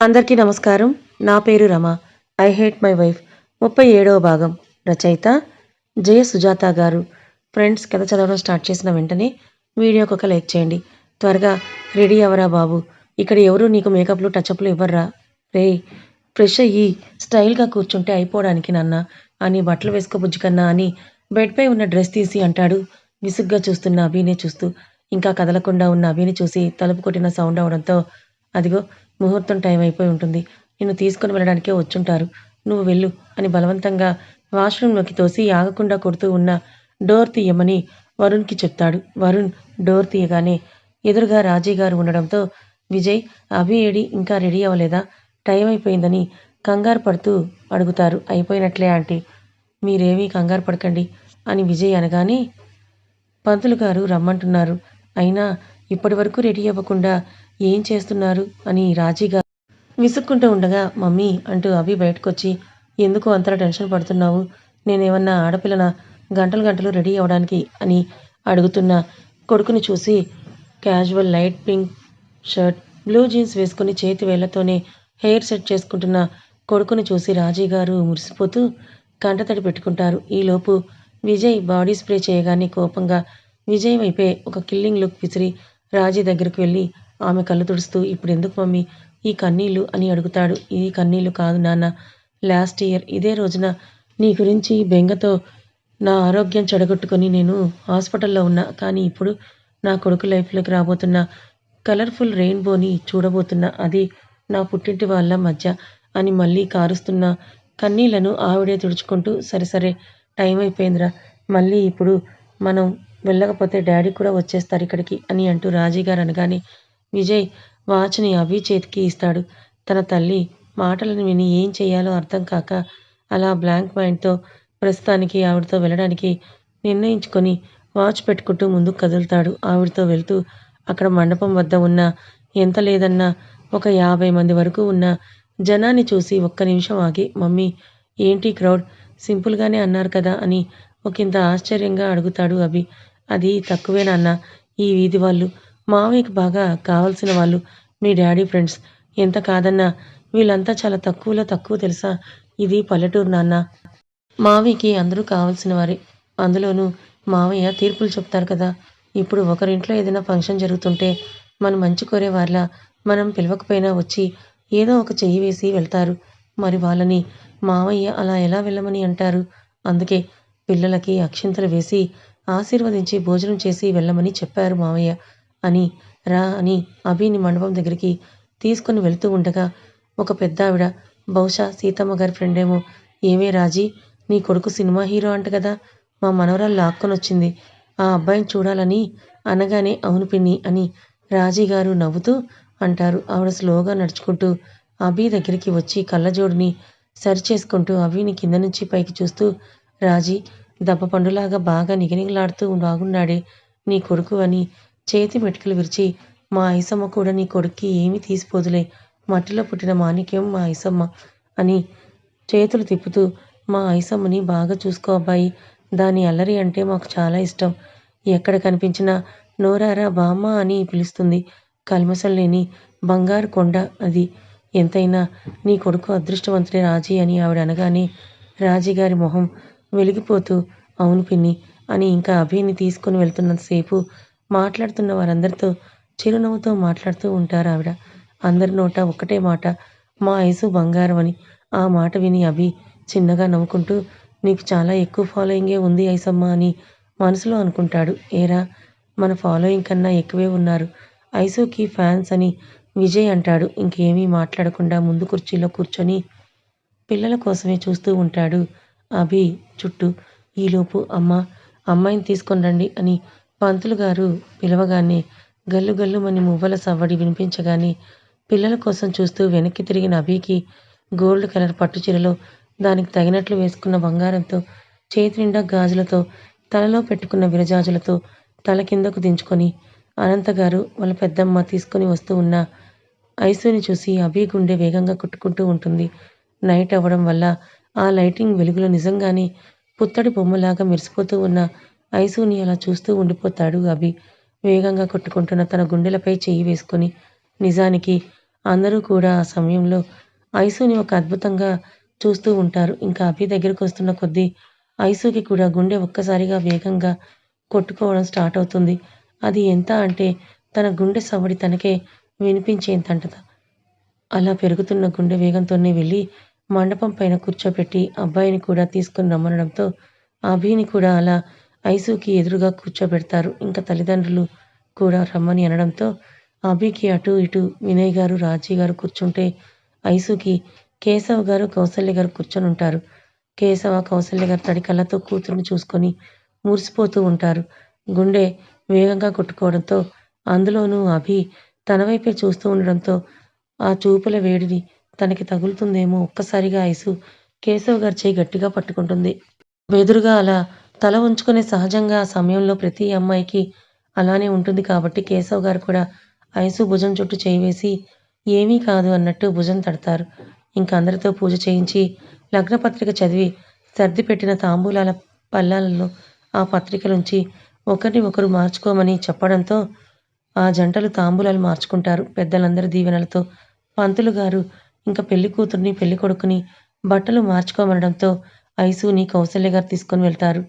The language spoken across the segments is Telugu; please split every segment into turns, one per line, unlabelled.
అందరికీ నమస్కారం. నా పేరు Rama. I hate my wife. ముప్పై ఏడవ భాగం. రచయిత జయ సుజాత గారు. ఫ్రెండ్స్ కథ చదవడం స్టార్ట్ చేసిన వెంటనే వీడియోకి ఒక లైక్ చేయండి. త్వరగా రెడీ అవరా బాబు? ఇక్కడ ఎవరు నీకు మేకప్లు టచ్అప్లు ఇవ్వర్రా? రే ఫ్రెష్ అయ్యి స్టైల్గా కూర్చుంటే అయిపోవడానికి నాన్న. అని బట్టలు వేసుకో కన్నా అని బెడ్పై ఉన్న డ్రెస్ తీసి అంటాడు. విసుగ్గా చూస్తున్న అభినే చూస్తూ. ఇంకా కదలకుండా ఉన్న అభిని చూసి తలుపు కొట్టిన సౌండ్ అవడంతో అదిగో ముహూర్తం టైం అయిపోయి ఉంటుంది. నిన్ను తీసుకుని వెళ్ళడానికే వచ్చుంటారు. నువ్వు వెళ్ళు అని బలవంతంగా వాష్రూంలోకి తోసి ఆగకుండా కొడుతూ ఉన్న డోర్ తీయమని వరుణ్కి చెప్తాడు. వరుణ్ డోర్ తీయగానే ఎదురుగా రాజీ గారు ఉండడంతో విజయ్ అభి ఏడి ఇంకా రెడీ అవ్వలేదా? టైం అయిపోయిందని కంగారు పడుతూ అడుగుతారు. అయిపోయినట్లే ఆంటీ. మీరేమీ కంగారు పడకండి అని విజయ్ అనగానే పంతులు గారు రమ్మంటున్నారు. అయినా ఇప్పటి వరకు రెడీ అవ్వకుండా ఏం చేస్తున్నారు? అని రాజీగా విసుక్కుంటూ ఉండగా మమ్మీ అంటూ అభి బయటకొచ్చి ఎందుకు అంతలా టెన్షన్ పడుతున్నావు? నేనేమన్నా ఆడపిల్లన? గంటలు గంటలు రెడీ అవ్వడానికి అని అడుగుతున్న కొడుకుని చూసి casual light pink shirt blue jeans వేసుకుని చేతి వేళ్ళతోనే హెయిర్ సెట్ చేసుకుంటున్న కొడుకుని చూసి రాజీ గారు మురిసిపోతూ కంటతడి పెట్టుకుంటారు. ఈలోపు విజయ్ బాడీ స్ప్రే చేయగానే కోపంగా విజయ్ వైపే ఒక కిల్లింగ్ లుక్ విసిరి రాజీ దగ్గరకు వెళ్ళి ఆమె కళ్ళు తుడుస్తూ ఇప్పుడు ఎందుకు మమ్మీ? ఈ కన్నీళ్ళు? అని అడుగుతాడు. ఈ కన్నీళ్ళు కాదు నాన్న. లాస్ట్ ఇయర్ ఇదే రోజున నీ గురించి బెంగతో నా ఆరోగ్యం చెడగొట్టుకొని నేను హాస్పిటల్లో ఉన్నా కానీ ఇప్పుడు నా కొడుకు లైఫ్లోకి రాబోతున్న కలర్ఫుల్ రెయిన్బోని చూడబోతున్నా అది నా పుట్టింటి వాళ్ళ మధ్య అని మళ్ళీ కారుస్తున్న కన్నీళ్ళను ఆవిడే తుడుచుకుంటూ సరే సరే టైం అయిపోయిందిరా. మళ్ళీ ఇప్పుడు మనం వెళ్ళకపోతే డాడీ కూడా వచ్చేస్తారు ఇక్కడికి అని అంటూ రాజీగారు అనగానే విజయ్ వాచ్ని అభి చేతికి ఇస్తాడు. తన తల్లి మాటలను విని ఏం చేయాలో అర్థం కాక అలా బ్లాంక్ మైండ్తో ప్రస్తుతానికి ఆవిడతో వెళ్ళడానికి నిర్ణయించుకొని వాచ్ పెట్టుకుంటూ ముందుకు కదులుతాడు. ఆవిడతో వెళ్తూ అక్కడ మండపం వద్ద ఉన్న ఎంత లేదన్నా ఒక యాభై మంది వరకు ఉన్న జనాన్ని చూసి ఒక్క నిమిషం ఆగి మమ్మీ ఏంటి క్రౌడ్? సింపుల్గానే అన్నారు కదా అని ఒకంత ఆశ్చర్యంగా అడుగుతాడు అభి. అది తక్కువేనా ఈ వీధి వాళ్ళు మావయ్యకి బాగా కావాల్సిన వాళ్ళు మీ డాడీ ఫ్రెండ్స్. ఎంత కాదన్నా వీళ్ళంతా చాలా తక్కువలో తక్కువ తెలుసా? ఇది పల్లెటూరు నాన్న. మావయ్యకి అందరూ కావాల్సిన వారే. అందులోనూ మావయ్య తీర్పులు చెప్తారు కదా. ఇప్పుడు ఒకరింట్లో ఏదైనా ఫంక్షన్ జరుగుతుంటే మనం మంచి కోరే వాళ్ళ మనం పిలవకపోయినా వచ్చి ఏదో ఒక చెయ్యి వేసి వెళ్తారు. మరి వాళ్ళని మావయ్య అలా ఎలా వెళ్ళమని అంటారు? అందుకే పిల్లలకి అక్షింతలు వేసి ఆశీర్వదించి భోజనం చేసి వెళ్ళమని చెప్పారు మావయ్య. అని రా అని అభిని మండపం దగ్గరికి తీసుకుని వెళ్తూ ఉండగా ఒక పెద్ద ఆవిడ బహుశా సీతమ్మ గారి ఫ్రెండేమో. ఏమే రాజీ నీ కొడుకు సినిమా హీరో అంట కదా మా మనవరాలు లాక్కొని వచ్చింది ఆ అబ్బాయిని చూడాలని అనగానే అవును పిన్ని అని రాజీ గారు నవ్వుతూ అంటారు. ఆవిడ స్లోగా నడుచుకుంటూ అభి దగ్గరికి వచ్చి కళ్ళజోడిని సరిచేసుకుంటూ అభిని కింద నుంచి పైకి చూస్తూ రాజీ దెబ్బ పండులాగా బాగా నిగనిగలాడుతూ బాగున్నాడే నీ కొడుకు అని చేతి మెటుకలు విరిచి మా ఐసమ్మ కూడా నీ కొడుక్కి ఏమీ తీసిపోదులే మట్టిలో పుట్టిన మాణిక్యం మా ఐసమ్మ అని చేతులు తిప్పుతూ మా ఐసమ్మని బాగా చూసుకో అబ్బాయి దాని అల్లరి అంటే మాకు చాలా ఇష్టం. ఎక్కడ కనిపించినా నోరారా బామ్మ అని పిలుస్తుంది కల్మసం లేని బంగారు కొండ అది. ఎంతైనా నీ కొడుకు అదృష్టవంతుడే రాజీ అని ఆవిడ అనగానే రాజీగారి మొహం వెలిగిపోతూ అవును పిన్ని అని ఇంకా అభిని తీసుకుని వెళ్తున్నంతసేపు మాట్లాడుతున్న వారందరితో చిరునవ్వుతో మాట్లాడుతూ ఉంటారు ఆవిడ అందరి నోట ఒక్కటే మాట మా ఐసు బంగారం అని. ఆ మాట విని అభి చిన్నగా నవ్వుకుంటూ నీకు చాలా ఎక్కువ ఫాలోయింగే ఉంది ఐసమ్మ అని మనసులో అనుకుంటాడు. ఏరా మన ఫాలోయింగ్ కన్నా ఎక్కువే ఉన్నారు. ఐసుకి ఫ్యాన్స్ అని విజయ్ అంటాడు. ఇంకేమీ మాట్లాడకుండా ముందు కుర్చీలో కూర్చొని పిల్లల కోసమే చూస్తూ ఉంటాడు అభి చుట్టూ. ఈలోపు అమ్మ అమ్మాయిని తీసుకొని రండి అని పంతులు గారు పిలవగానే గల్లు గల్లుమని మువ్వల సవ్వడి వినిపించగానే పిల్లల కోసం చూస్తూ వెనక్కి తిరిగిన అభికి గోల్డ్ కలర్ పట్టు చీరలో దానికి తగినట్లు వేసుకున్న బంగారంతో చేతి నిండా గాజులతో తలలో పెట్టుకున్న విరజాజులతో తల కిందకు దించుకొని అనంతగారు వాళ్ళ పెద్దమ్మ తీసుకొని వస్తూ ఉన్న ఐసుని చూసి అభి గుండె వేగంగా కుట్టుకుంటూ ఉంటుంది. నైట్ అవ్వడం వల్ల ఆ లైటింగ్ వెలుగులో నిజంగానే పుత్తడి బొమ్మలాగా మెరిసిపోతూ ఉన్న ఐసుని అలా చూస్తూ ఉండిపోతాడు అభి. వేగంగా కొట్టుకుంటున్న తన గుండెలపై చెయ్యి వేసుకొని నిజానికి అందరూ కూడా ఆ సమయంలో ఐసుని ఒక అద్భుతంగా చూస్తూ ఉంటారు. ఇంకా అభి దగ్గరకు వస్తున్న కొద్దీ ఐసుకి కూడా గుండె ఒక్కసారిగా వేగంగా కొట్టుకోవడం స్టార్ట్ అవుతుంది. అది ఎంత అంటే తన గుండె సవడి తనకే వినిపించేంతంటత అలా పెరుగుతున్న గుండె వేగంతోనే వెళ్ళి మండపం పైన కూర్చోబెట్టి అబ్బాయిని కూడా తీసుకుని రమ్మనడంతో అభిని కూడా అలా ఐసుకి ఎదురుగా కూర్చోబెడతారు. ఇంకా తల్లిదండ్రులు కూడా రమ్మని అనడంతో అభికి అటు ఇటు వినయ్ గారు రాజీ గారు కూర్చుంటే ఐసుకి కేశవ్ గారు కౌసల్య గారు కూర్చొని ఉంటారు. కేశవ కౌసల్య గారు తడి కళ్ళతో కూతురుని చూసుకొని మురిసిపోతూ ఉంటారు. గుండె వేగంగా కొట్టుకోవడంతో అందులోనూ అభి తన వైపే చూస్తూ ఉండడంతో ఆ చూపుల వేడిని తనకి తగులుతుందేమో ఒక్కసారిగా ఐసు కేశవ్ గారి చేయి గట్టిగా పట్టుకుంటుంది. బెదురుగా అలా తల ఉంచుకునే సహజంగా ఆ సమయంలో ప్రతి అమ్మాయికి అలానే ఉంటుంది కాబట్టి కేశవ్ గారు కూడా ఐసు భుజం చుట్టూ చేయివేసి ఏమీ కాదు అన్నట్టు భుజం తడతారు. ఇంక అందరితో పూజ చేయించి లగ్నపత్రిక చదివి సర్ది పెట్టిన తాంబూలాల పల్లాలలో ఆ పత్రికలుంచి ఒకరిని ఒకరు మార్చుకోమని చెప్పడంతో ఆ జంటలు తాంబూలాలు మార్చుకుంటారు. పెద్దలందరి దీవెనలతో పంతులు గారు ఇంకా పెళ్ళి కూతుర్ని పెళ్ళి కొడుకుని బట్టలు మార్చుకోమనడంతో ఐసుని కౌసల్య గారు తీసుకొని వెళ్తారు.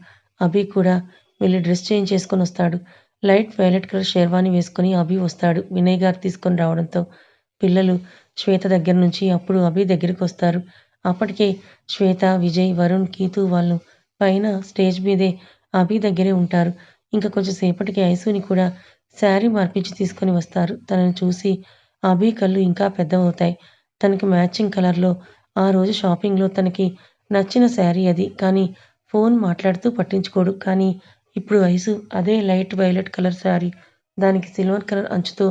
అభి కూడా వెళ్ళి డ్రెస్ చేంజ్ చేసుకొని వస్తాడు. లైట్ వైలెట్ కలర్ షేర్వాణి వేసుకొని అభి వస్తాడు. వినయ్ గారు తీసుకొని రావడంతో పిల్లలు శ్వేత దగ్గర నుంచి అప్పుడు అభి దగ్గరికి వస్తారు. అప్పటికే శ్వేత విజయ్ వరుణ్ కీతు వాళ్ళు పైన స్టేజ్ మీదే అభి దగ్గరే ఉంటారు. ఇంకా కొంచెం సేపటికి ఐసుని కూడా శారీ మార్పించి తీసుకొని వస్తారు. తనని చూసి అభి కళ్ళు ఇంకా పెద్దవవుతాయి. తనకి మ్యాచింగ్ కలర్లో ఆ రోజు షాపింగ్లో తనకి నచ్చిన శారీ అది. కానీ ఫోన్ మాట్లాడుతూ పట్టించుకోడు. కానీ ఇప్పుడు ఐసు అదే లైట్ వైలెట్ కలర్ శారీ. దానికి సిల్వర్ కలర్ అంచుతో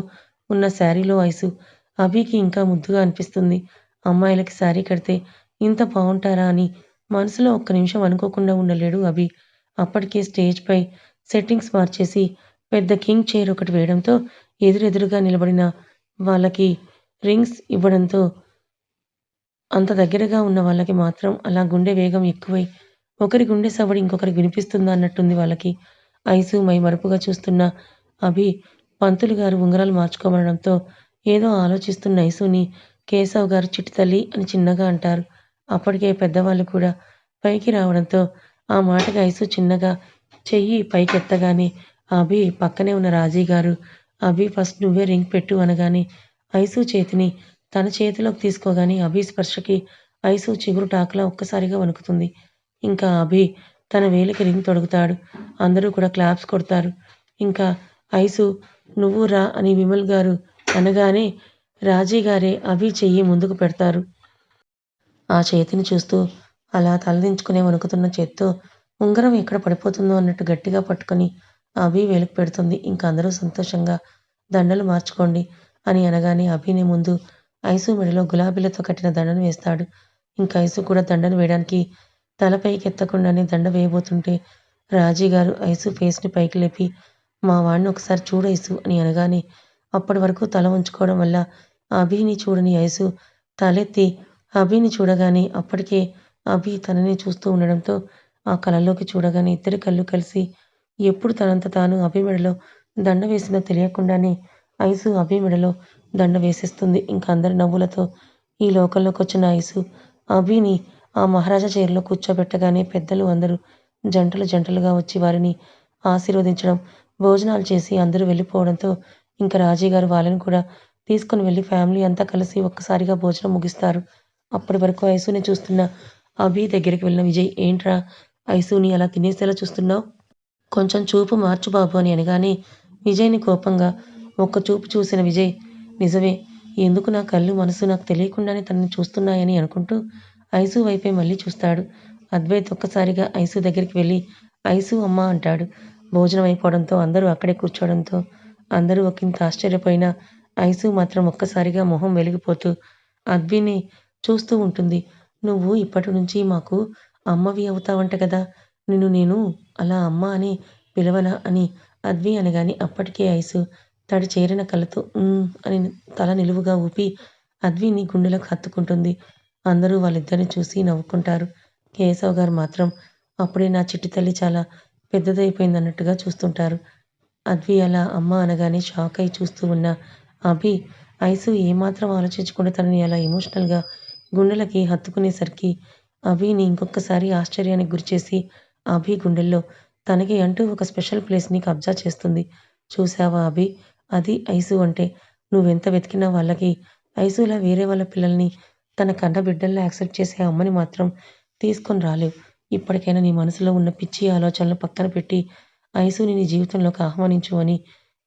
ఉన్న శారీలో ఐసు. అభికి ఇంకా ముద్దుగా అనిపిస్తుంది. అమ్మాయిలకి శారీ కడితే ఇంత బాగుంటారా అని మనసులో ఒక్క నిమిషం అనుకోకుండా ఉండలేడు అభి. అప్పటికే స్టేజ్పై సెట్టింగ్స్ మార్చేసి పెద్ద కింగ్ చైర్ ఒకటి వేయడంతో ఎదురెదురుగా నిలబడిన వాళ్ళకి రింగ్స్ ఇవ్వడంతో అంత దగ్గరగా ఉన్న వాళ్ళకి మాత్రం అలా గుండె వేగం ఎక్కువై ఒకరి గుండె సవడి ఇంకొకరికి వినిపిస్తుందా అన్నట్టుంది వాళ్ళకి. ఐసు మై మరుపుగా చూస్తున్న అభి పంతులు గారు ఉంగరాలు మార్చుకోమనడంతో ఏదో ఆలోచిస్తున్న ఐసుని కేశవ్ గారు చిట్టి తల్లి అని చిన్నగా అంటారు. అప్పటికే పెద్దవాళ్ళు కూడా పైకి రావడంతో ఆ మాటకి ఐసు చిన్నగా చెయ్యి పైకెత్తగానే అభి పక్కనే ఉన్న రాజీ గారు అభి ఫస్ట్ నువ్వే రింగ్ పెట్టు అనగానే ఐసు చేతిని తన చేతిలోకి తీసుకోగానే అభి స్పర్శకి ఐసు చిగురు టాకులా ఒక్కసారిగా వణుకుతుంది. ఇంకా అభి తన వేలికి రింగ్ తొడుగుతాడు. అందరూ కూడా క్లాప్స్ కొడతారు. ఇంకా ఐసు నువ్వు రా అని విమల్ గారు అనగానే రాజీ గారే అభి చెయ్యి ముందుకు పెడతారు. ఆ చేతిని చూస్తూ అలా తలదించుకునే వణుకుతున్న చేత్తో ఉంగరం ఎక్కడ పడిపోతుందో అన్నట్టు గట్టిగా పట్టుకొని అభి వేలుకు పెడుతుంది. ఇంకా అందరూ సంతోషంగా దండలు మార్చుకోండి అని అనగానే అభిని ముందు ఐసు మెడలో గులాబీలతో కట్టిన దండను వేస్తాడు. ఇంకా ఐసు కూడా దండను వేయడానికి తలపైకి ఎత్తకుండానే దండ వేయబోతుంటే రాజీగారు ఐసు ఫేస్ని పైకి లేపి మా వాడిని ఒకసారి చూడైసు అని అనగానే అప్పటి వరకు తల ఉంచుకోవడం వల్ల అభిని చూడని ఐసు తలెత్తి అభిని చూడగానే అప్పటికే అభి తనని చూస్తూ ఉండడంతో ఆ కళలోకి చూడగానే ఇద్దరి కళ్ళు కలిసి ఎప్పుడు తనంత తాను అభి మెడలో దండ వేసిందో తెలియకుండానే ఐసు అభి మెడలో దండ వేసేస్తుంది. ఇంకా అందరి నవ్వులతో ఈ లోకంలోకి వచ్చిన ఐసు అభిని ఆ మహారాజా చైర్లో కూర్చోబెట్టగానే పెద్దలు అందరూ జంటలు జంటలుగా వచ్చి వారిని ఆశీర్వదించడం భోజనాలు చేసి అందరూ వెళ్ళిపోవడంతో ఇంకా రాజీ గారు వాళ్ళని కూడా తీసుకుని వెళ్ళి ఫ్యామిలీ అంతా కలిసి ఒక్కసారిగా భోజనం ముగిస్తారు. అప్పటి వరకు ఐసుని చూస్తున్న అభి దగ్గరికి వెళ్ళిన విజయ్ ఏంట్రా ఐసుని అలా తినేసేలా చూస్తున్నావు? కొంచెం చూపు మార్చు బాబు అని అనగానే విజయ్ని కోపంగా ఒక్క చూపు చూసిన విజయ్ నిజమే ఎందుకు నా కళ్ళు మనసు నాకు తెలియకుండానే తనని చూస్తున్నాయని అనుకుంటూ ఐసు వైపే మళ్ళీ చూస్తాడు. అద్వైత్ ఒక్కసారిగా ఐసు దగ్గరికి వెళ్ళి ఐసు అమ్మ అంటాడు. భోజనం అయిపోవడంతో అందరూ అక్కడే కూర్చోవడంతో అందరూ ఒకంత ఆశ్చర్యపోయిన ఐసు మాత్రం ఒక్కసారిగా మొహం వెలిగిపోతూ అద్విని చూస్తూ ఉంటుంది. నువ్వు ఇప్పటి నుంచి మాకు అమ్మవి అవుతావంట కదా. నిన్ను నేను అలా అమ్మ అని పిలవనా అని అద్వి అనగాని అప్పటికే ఐసు తడి చేరిన కళ్ళతో అని తల నిలువుగా ఊపి అద్విని గుండెలకు హత్తుకుంటుంది. అందరూ వాళ్ళిద్దరిని చూసి నవ్వుకుంటారు. కేశవ్ గారు మాత్రం అప్పుడే నా చిట్టి తల్లి చాలా పెద్దదైపోయిందన్నట్టుగా చూస్తుంటారు. అద్వి అలా అమ్మ అనగానే షాక్ అయి చూస్తూ ఉన్న అభి ఐసు ఏమాత్రం ఆలోచించకుండా తనని అలా ఎమోషనల్గా గుండెలకి హత్తుకునేసరికి అభిని ఇంకొకసారి ఆశ్చర్యానికి గురిచేసి అభి గుండెల్లో తనకి అంటూ ఒక స్పెషల్ ప్లేస్ని కబ్జా చేస్తుంది. చూసావా అభి? అది ఐసు అంటే నువ్వెంత వెతికినా వాళ్ళకి ఐసులా వేరే వాళ్ళ పిల్లల్ని తన కన్న బిడ్డల్లా యాక్సెప్ట్ చేసే అమ్మని మాత్రం తీసుకొని రాలేవు. ఇప్పటికైనా నీ మనసులో ఉన్న పిచ్చి ఆలోచనలు పక్కన పెట్టి ఐసుని నీ జీవితంలోకి ఆహ్వానించు అని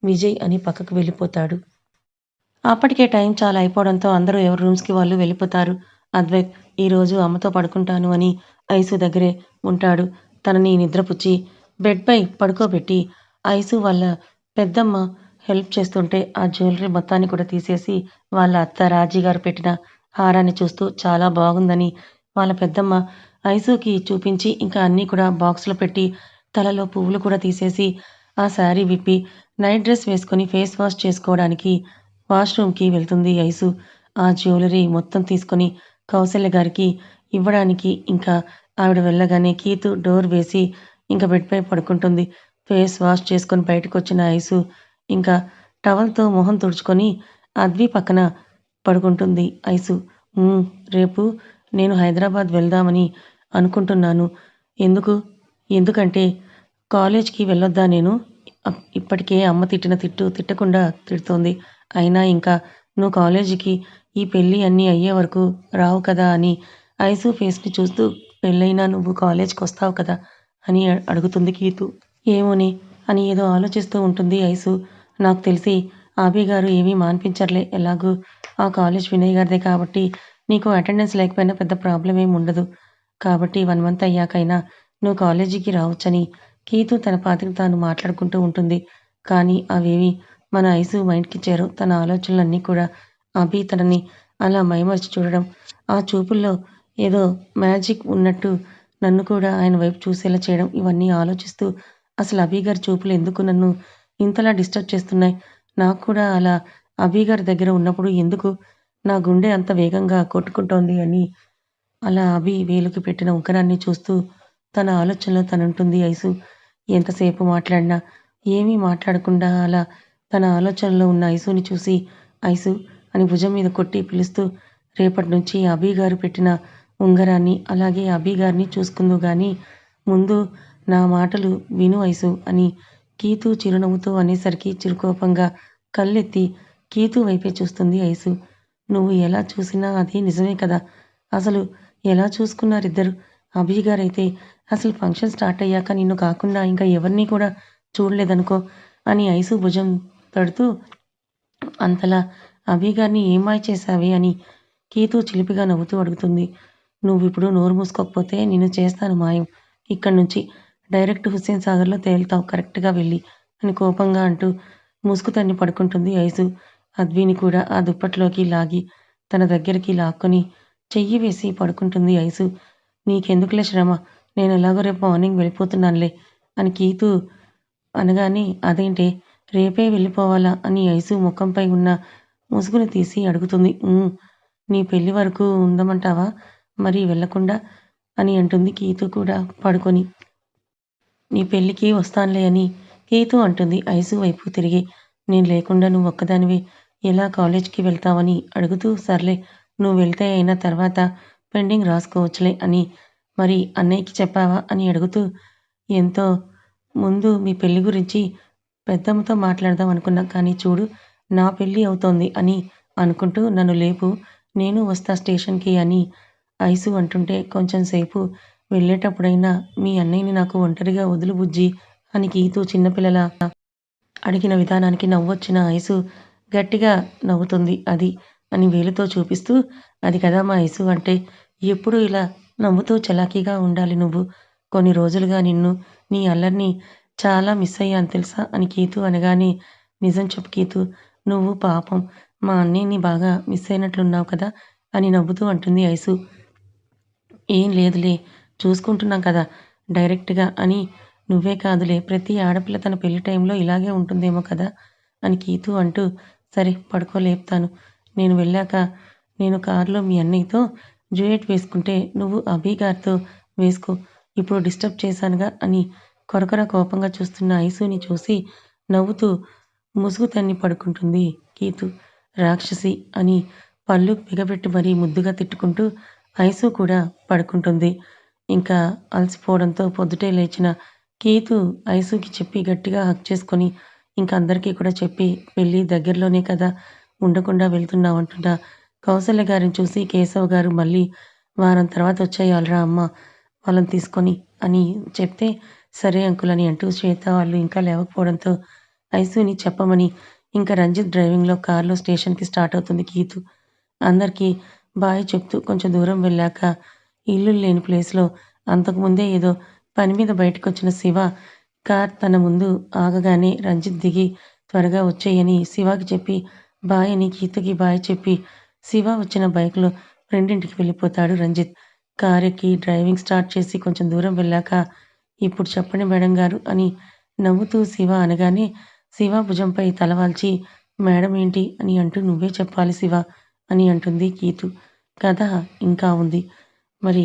విజయ్ అని పక్కకు వెళ్ళిపోతాడు. అప్పటికే టైం చాలా అయిపోవడంతో అందరూ ఎవరి రూమ్స్కి వాళ్ళు వెళ్ళిపోతారు. అద్వైత్ ఈరోజు అమ్మతో పడుకుంటాను అని ఐసు దగ్గరే ఉంటాడు. తనని నిద్రపుచ్చి బెడ్పై పడుకోబెట్టి ఐసు వాళ్ళ పెద్దమ్మ హెల్ప్ చేస్తుంటే ఆ జ్యువెలరీ మొత్తాన్ని కూడా తీసేసి వాళ్ళ అత్త రాజీ గారు పెట్టిన హారాన్ని చూస్తూ చాలా బాగుందని వాళ్ళ పెద్దమ్మ ఐసుకి చూపించి ఇంకా అన్నీ కూడా బాక్స్లో పెట్టి తలలో పువ్వులు కూడా తీసేసి ఆ శారీ విప్పి నైట్ డ్రెస్ వేసుకొని ఫేస్ వాష్ చేసుకోవడానికి వాష్రూమ్కి వెళ్తుంది ఐసు. ఆ జ్యువెలరీ మొత్తం తీసుకొని కౌశల్య గారికి ఇవ్వడానికి ఇంకా ఆవిడ వెళ్ళగానే కీతు డోర్ వేసి ఇంకా బెడ్పై పడుకుంటుంది. ఫేస్ వాష్ చేసుకొని బయటకు వచ్చిన ఐసు ఇంకా టవల్తో మొహం తుడుచుకొని అద్వి పక్కన పడుకుంటుంది. ఐసు రేపు నేను హైదరాబాద్ వెళ్దామని అనుకుంటున్నాను. ఎందుకు? ఎందుకంటే కాలేజ్కి వెళ్ళొద్దా నేను? ఇప్పటికే అమ్మ తిట్టిన తిట్టు తిట్టకుండా తిడుతోంది. అయినా ఇంకా నువ్వు కాలేజీకి ఈ పెళ్ళి అన్నీ అయ్యే వరకు రావు కదా అని ఐసు ఫేస్ని చూస్తూ పెళ్ళైనా నువ్వు కాలేజ్కి వస్తావు కదా? అని అడుగుతుంది కీతు. ఏమోనే అని ఏదో ఆలోచిస్తూ ఉంటుంది ఐసు. నాకు తెలిసి ఆబీ గారు ఏమీ మాన్పించర్లే. ఎలాగూ ఆ కాలేజ్ వినయ్ గారిదే కాబట్టి నీకు అటెండెన్స్ లేకపోయినా పెద్ద ప్రాబ్లం ఏమి ఉండదు. కాబట్టి వన్ మంత్ అయ్యాకైనా నువ్వు కాలేజీకి రావచ్చని కీతు తన పాతికి తాను మాట్లాడుకుంటూ ఉంటుంది. కానీ అవేవి మన ఐసు మైండ్కి చేరు తన ఆలోచనలన్నీ కూడా అభి తనని అలా మైమర్చి చూడడం ఆ చూపుల్లో ఏదో మ్యాజిక్ ఉన్నట్టు నన్ను కూడా ఆయన వైపు చూసేలా చేయడం ఇవన్నీ ఆలోచిస్తూ అసలు అభి గారి చూపులు ఎందుకు నన్ను ఇంతలా డిస్టర్బ్ చేస్తున్నాయి? నాకు కూడా అలా అభి గారి దగ్గర ఉన్నప్పుడు ఎందుకు నా గుండె అంత వేగంగా కొట్టుకుంటోంది అని అలా అభి వేలుకి పెట్టిన ఉంగరాన్ని చూస్తూ తన ఆలోచనలో తనుంటుంది ఐసు. ఎంతసేపు మాట్లాడినా ఏమీ మాట్లాడకుండా అలా తన ఆలోచనలో ఉన్న ఐసుని చూసి ఐసు అని భుజం మీద కొట్టి పిలుస్తూ రేపటి నుంచి అభి గారు పెట్టిన ఉంగరాన్ని అలాగే అభి గారిని చూసుకుందు గాని ముందు నా మాటలు విను ఐసు అని కీతు చిరునవ్వుతో అనేసరికి చిరుకోపంగా కళ్ళెత్తి కీతు వైపే చూస్తుంది ఐసు నువ్వు ఎలా చూసినా అది నిజమే కదా? అసలు ఎలా చూసుకున్నారిద్దరు? అభి గారైతే అసలు ఫంక్షన్ స్టార్ట్ అయ్యాక నిన్ను కాకుండా ఇంకా ఎవరిని కూడా చూడలేదనుకో అని ఐసు భుజం తడుతూ అంతలా అభి గారిని ఏం చేశావే? అని కీతు చిలిపిగా నవ్వుతూ అడుగుతుంది. నువ్విప్పుడు నోరు మూసుకోకపోతే నిన్ను చేస్తాను మాయం. ఇక్కడి నుంచి డైరెక్ట్ హుస్సేన్ సాగర్లో తేలుతావు కరెక్ట్గా వెళ్ళి అని కోపంగా అంటూ ముసుగు తన్ని పడుకుంటుంది ఐసు అద్విని కూడా ఆ దుప్పట్లోకి లాగి తన దగ్గరికి లాక్కొని చెయ్యి వేసి పడుకుంటుంది ఐసు. నీకెందుకులే శ్రమ? నేను ఎలాగో రేపు మార్నింగ్ వెళ్ళిపోతున్నానులే అని కీతు అనగానే అదేంటే రేపే వెళ్ళిపోవాలా? అని ఐసు ముఖంపై ఉన్న ముసుగుని తీసి అడుగుతుంది. నీ పెళ్ళి వరకు ఉందమంటావా మరి వెళ్ళకుండా? అని అంటుంది కీతు కూడా పడుకొని. నీ పెళ్ళికి వస్తానులే అని కీతు అంటుంది ఐసు వైపు తిరిగి. నేను లేకుండా నువ్వు ఒక్కదానివి. ఎలా కాలేజ్కి వెళ్తావని అడుగుతూ సర్లే నువ్వు వెళ్తే అయిన తర్వాత పెండింగ్ రాసుకోవచ్చులే అని మరి అన్నయ్యకి చెప్పావా అని అడుగుతూ ఎంతో ముందు మీ పెళ్ళి గురించి పెద్దమ్మతో మాట్లాడదాం అనుకున్నా కానీ చూడు నా పెళ్ళి అవుతోంది అని అనుకుంటూ నన్ను లేపు నేను వస్తా స్టేషన్కి అని ఐసు అంటుంటే కొంచెం సేపు వెళ్ళేటప్పుడైనా మీ అన్నయ్యని నాకు ఒంటరిగా వదులు బుజ్జి అని గీతూ చిన్నపిల్లల అడిగిన విధానానికి నవ్వొచ్చిన ఐసు గట్టిగా నవ్వుతుంది అది అని వేలుతో చూపిస్తూ అది కదా మా ఐసు అంటే ఎప్పుడు ఇలా నవ్వుతూ చలాకీగా ఉండాలి నువ్వు? కొన్ని రోజులుగా నిన్ను నీ అల్లరిని చాలా మిస్ అయ్యాను తెలుసా? అని కీతు అనగానే నిజం చెప్పు కీతు నువ్వు పాపం మా అన్నయ్యని బాగా మిస్ అయినట్లున్నావు కదా? అని నవ్వుతూ అంటుంది ఐసు ఏం లేదులే చూసుకుంటున్నాం కదా డైరెక్ట్గా అని. నువ్వే కాదులే ప్రతి ఆడపిల్ల తన పెళ్ళి టైంలో ఇలాగే ఉంటుందేమో కదా? అని కీతు అంటూ సరే పడుకో లేపుతాను. నేను వెళ్ళాక నేను కారులో మీ అన్నయ్యతో డ్యూయెట్ వేసుకుంటే నువ్వు అభిగారితో వేసుకో. ఇప్పుడు డిస్టర్బ్ చేశానుగా అని కొరకొర కోపంగా చూస్తున్న ఐసుని చూసి నవ్వుతూ ముసుగు తన్ని పడుకుంటుంది కీతు. రాక్షసి అని పళ్ళు బిగబెట్టి మరీ ముద్దుగా తిట్టుకుంటూ ఐసు కూడా పడుకుంటుంది. ఇంకా అలసిపోవడంతో పొద్దుటే లేచిన కీతు ఐసుకి చెప్పి గట్టిగా హక్ చేసుకొని ఇంకా అందరికీ కూడా చెప్పి పెళ్ళి దగ్గరలోనే కదా ఉండకుండా వెళ్తున్నామంటున్నా కౌసల్య గారిని చూసి కేశవ్ గారు మళ్ళీ వారం తర్వాత వచ్చేయాలరా అమ్మ వాళ్ళని తీసుకొని అని చెప్తే సరే అంకుల్ అని అంటూ శ్వేత వాళ్ళు ఇంకా లేవకపోవడంతో ఐసుని చెప్పమని ఇంకా రంజిత్ డ్రైవింగ్లో కార్లో స్టేషన్కి స్టార్ట్ అవుతుంది గీతు అందరికీ బాయ్ చెప్తూ కొంచెం దూరం వెళ్ళాక ఇల్లు లేని ప్లేస్లో అంతకుముందే ఏదో పని మీద బయటకు వచ్చిన శివ కార్ తన ముందు ఆగగానే రంజిత్ దిగి త్వరగా వచ్చేయని శివకి చెప్పి బాయ్ అని గీతకి బాయ్ చెప్పి శివ వచ్చిన బైక్లో ఫ్రెండింటికి వెళ్ళిపోతాడు రంజిత్. కారుకి డ్రైవింగ్ స్టార్ట్ చేసి కొంచెం దూరం వెళ్ళాక ఇప్పుడు చెప్పండి మేడం గారు అని నవ్వుతూ శివ అనగానే శివ భుజంపై తలవాల్చి మేడం ఏంటి అని అంటూ నువ్వే చెప్పాలి శివ అని అంటుంది గీతు కథ ఇంకా ఉంది. మరి